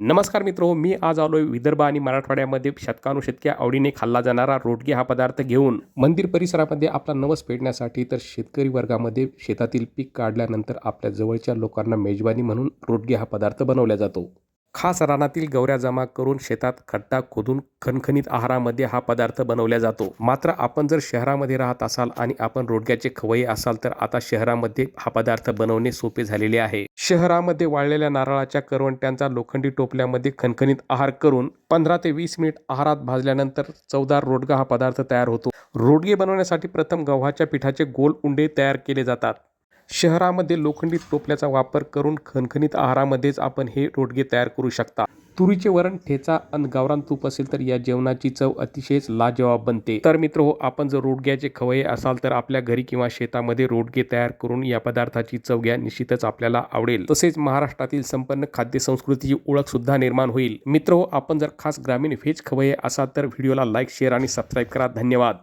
नमस्कार मित्रो मी आज आलोय विदर्भ आणि मराठवाड्यामध्ये. शतकानुशतक्या आवडीने खाल्ला जाणारा रोटगे हा पदार्थ घेऊन मंदिर परिसरामध्ये आपला नवस पेटण्यासाठी तर शेतकरी वर्गामध्ये शेतातील पीक काढल्यानंतर आपल्या जवळच्या लोकांना मेजवानी म्हणून रोटगे हा पदार्थ बनवला जातो. खास रानातील गवऱ्या जमा करून शेतात खड्डा खोदून खणखणीत आहारामध्ये हा पदार्थ बनवला जातो. मात्र आपण जर शहरामध्ये राहत असाल आणि आपण रोडग्याचे खवय्ये असाल तर आता शहरामध्ये हा पदार्थ बनवणे सोपे झालेले आहे. शहरामध्ये वाळलेल्या नारळाच्या करवंट्यांचा लोखंडी टोपल्यामध्ये खणखणीत आहार करून पंधरा ते वीस मिनिट आहारात भाजल्यानंतर चवदार रोडगा हा पदार्थ तयार होतो. रोडगे बनवण्यासाठी प्रथम गव्हाच्या पिठाचे गोल उंडे तयार केले जातात. शहरामध्ये लोखंडी टोपल्याचा वापर करून खणखणीत आहारामध्येच आपण हे रोडगे तयार करू शकता. तुरीचे वरण ठेचा आणि गावरान तूप असेल तर या जेवणाची चव अतिशयच लाजवाब बनते. तर मित्र हो आपण जर रोडग्याचे खवये असाल तर आपल्या घरी किंवा शेतामध्ये रोडगे तयार करून या पदार्थाची चव घ्या निश्चितच आपल्याला आवडेल. तसेच महाराष्ट्रातील संपन्न खाद्य संस्कृतीची ओळख सुद्धा निर्माण होईल. मित्र हो आपण जर खास ग्रामीण व्हेज खवये असाल तर व्हिडिओला लाईक शेअर आणि सबस्क्राईब करा. धन्यवाद.